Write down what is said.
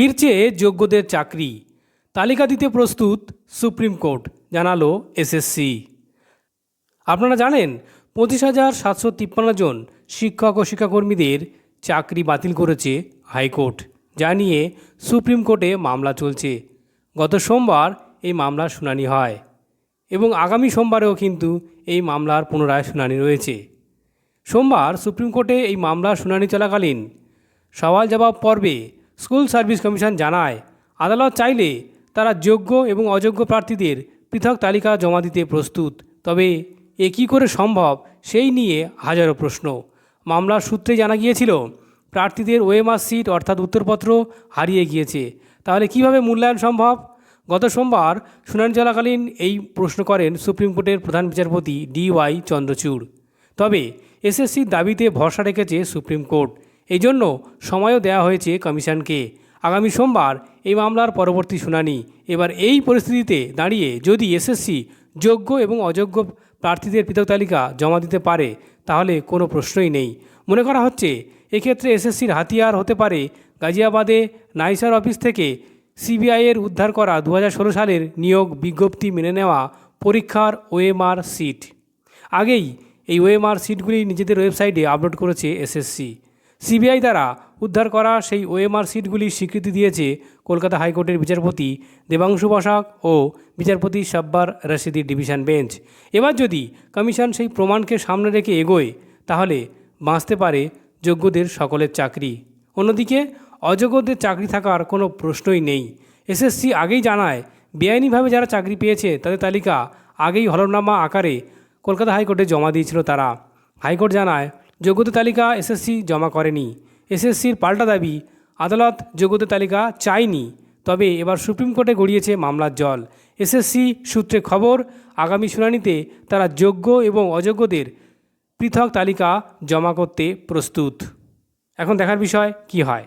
ফিরছে যোগ্যদের চাকরি। তালিকা দিতে প্রস্তুত সুপ্রিম কোর্ট, জানালো এসএসসি আপনারা জানেন, পঁচিশ হাজার সাতশো তিপ্পান্ন জন শিক্ষক ও শিক্ষাকর্মীদের চাকরি বাতিল করেছে হাইকোর্ট, যা নিয়ে সুপ্রিম কোর্টে মামলা চলছে। গত সোমবার এই মামলার শুনানি হয় এবং আগামী সোমবারেও কিন্তু এই মামলার পুনরায় শুনানি রয়েছে। সোমবার সুপ্রিম কোর্টে এই মামলার শুনানি চলাকালীন সওয়াল জবাব পর্বে স্কুল সার্ভিস কমিশন জানায়, আদালত চাইলে তারা যোগ্য এবং অযোগ্য প্রার্থীদের পৃথক তালিকা জমা দিতে প্রস্তুত, তবে এ কী করে সম্ভব সেই নিয়ে হাজারো প্রশ্ন। মামলার সূত্রে জানা গিয়েছিল, প্রার্থীদের ওএমআর সিট অর্থাৎ উত্তরপত্র হারিয়ে গিয়েছে। তাহলে কীভাবে মূল্যায়ন সম্ভব? গত সোমবার শুনানি চলাকালীন এই প্রশ্ন করেন সুপ্রিম কোর্টের প্রধান বিচারপতি ডি ওয়াই চন্দ্রচূড়। তবে এসএসসির দাবিতে ভরসা রেখেছে সুপ্রিম কোর্ট। এই জন্য সময়ও দেওয়া হয়েছে কমিশনকে। আগামী সোমবার এই মামলার পরবর্তী শুনানি। এবার এই পরিস্থিতিতে দাঁড়িয়ে যদি এসএসসি যোগ্য এবং অযোগ্য প্রার্থীদের পৃথক তালিকা জমা দিতে পারে, তাহলে কোনো প্রশ্নই নেই। মনে করা হচ্ছে, এক্ষেত্রে এসএসসির হাতিয়ার হতে পারে গাজিয়াবাদে নাইসার অফিস থেকে সিবিআইয়ের উদ্ধার করা দু হাজার ষোলো সালের নিয়োগ বিজ্ঞপ্তি মেনে নেওয়া পরীক্ষার ওএমআর সিট। আগেই এই ওএমআর সিটগুলি নিজেদের ওয়েবসাইটে আপলোড করেছে এসএসসি। সিবিআই দ্বারা উদ্ধার করা সেই ওএমআর সিটগুলির স্বীকৃতি দিয়েছে কলকাতা হাইকোর্টের বিচারপতি দেবাংশু বসাক ও বিচারপতি সাব্বার রশিদির ডিভিশন বেঞ্চ। এবার যদি কমিশন সেই প্রমাণকে সামনে রেখে এগোয়, তাহলে বাঁচতে পারে যোগ্যদের সকলের চাকরি। অন্যদিকে, অযোগ্যদের চাকরি থাকার কোনো প্রশ্নই নেই। এসএসসি আগেই জানায়, বেআইনিভাবে যারা চাকরি পেয়েছে, তাদের তালিকা আগেই হলফনামা আকারে কলকাতা হাইকোর্টে জমা দিয়েছিল তারা। হাইকোর্ট জানায় যোগ্যতা তালিকা এসএসসি জমা করেনি। এসএসসির পাল্টা দাবি, আদালত যোগ্যতা তালিকা চায়নি তবে এবার সুপ্রিম কোর্টে গড়িয়েছে মামলার জল। এসএসসি সূত্রে খবর, আগামী শুনানিতে তারা যোগ্য এবং অযোগ্যদের পৃথক তালিকা জমা করতে প্রস্তুত। এখন দেখার বিষয়, কি হয়?